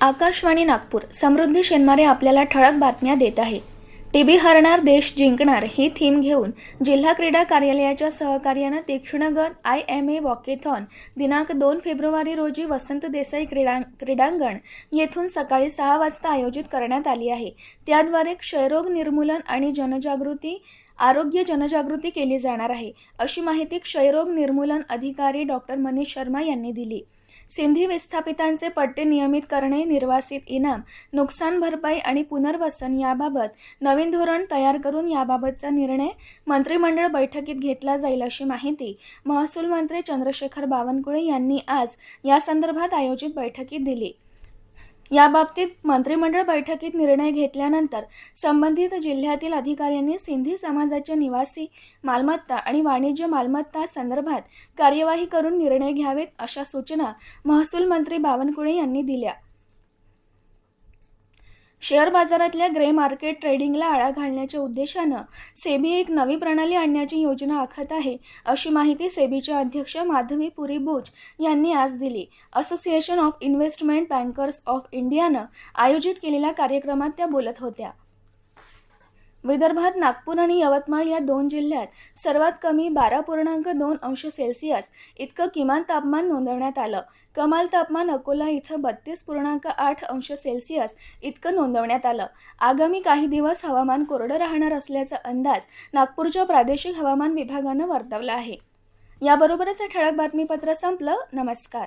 आकाशवाणी नागपूर समृद्धी शेनमारे आपल्याला ठळक बातम्या देत आहे. टीबी हरणार देश जिंकणार ही थीम घेऊन जिल्हा क्रीडा कार्यालयाच्या सहकार्यानं तीक्ष्णगत आय एम ए वॉकेथॉन दिनांक दोन फेब्रुवारी रोजी वसंत देसाई क्रीडा क्रीडांगण येथून सकाळी सहा वाजता आयोजित करण्यात आली आहे. त्याद्वारे क्षयरोग निर्मूलन आणि जनजागृती आरोग्य जनजागृती केली जाणार आहे अशी माहिती क्षयरोग निर्मूलन अधिकारी डॉक्टर मनीष शर्मा यांनी दिली. सिंधी विस्थापितांचे पट्टे नियमित करणे निर्वासित इनाम नुकसान भरपाई आणि पुनर्वसन याबाबत नवीन धोरण तयार करून याबाबतचा निर्णय मंत्रिमंडळ बैठकीत घेतला जाईल अशी माहिती महसूल मंत्री चंद्रशेखर बावनकुळे यांनी आज या संदर्भात आयोजित बैठकीत दिली. याबाबतीत मंत्रिमंडळ बैठकीत निर्णय घेतल्यानंतर संबंधित जिल्ह्यातील अधिकाऱ्यांनी सिंधी समाजाच्या निवासी मालमत्ता आणि वाणिज्य मालमत्ता संदर्भात कार्यवाही करून निर्णय घ्यावेत अशा सूचना महसूल मंत्री बावनकुळे यांनी दिल्या. शेअर बाजारातल्या ग्रे मार्केट ट्रेडिंगला आळा घालण्याच्या उद्देशानं सेबी एक नवी प्रणाली आणण्याची योजना आखत आहे अशी माहिती सेबीचे अध्यक्ष माधवी पुरी बोज यांनी आज दिली. Association of investment bankers of इंडियानं आयोजित केलेल्या कार्यक्रमात त्या बोलत होत्या. विदर्भात नागपूर आणि यवतमाळ या दोन जिल्ह्यात सर्वात कमी बारा पूर्णांक दोन अंश सेल्सिअस इतकं किमान तापमान नोंदवण्यात आलं. कमाल तापमान अकोला इथं बत्तीस पूर्णांक आठ अंश सेल्सिअस इतकं नोंदवण्यात आलं. आगामी काही दिवस हवामान कोरडं राहणार असल्याचा अंदाज नागपूरच्या प्रादेशिक हवामान विभागानं वर्तवला आहे. याबरोबरच हे ठळक बातमीपत्र संपलं. नमस्कार.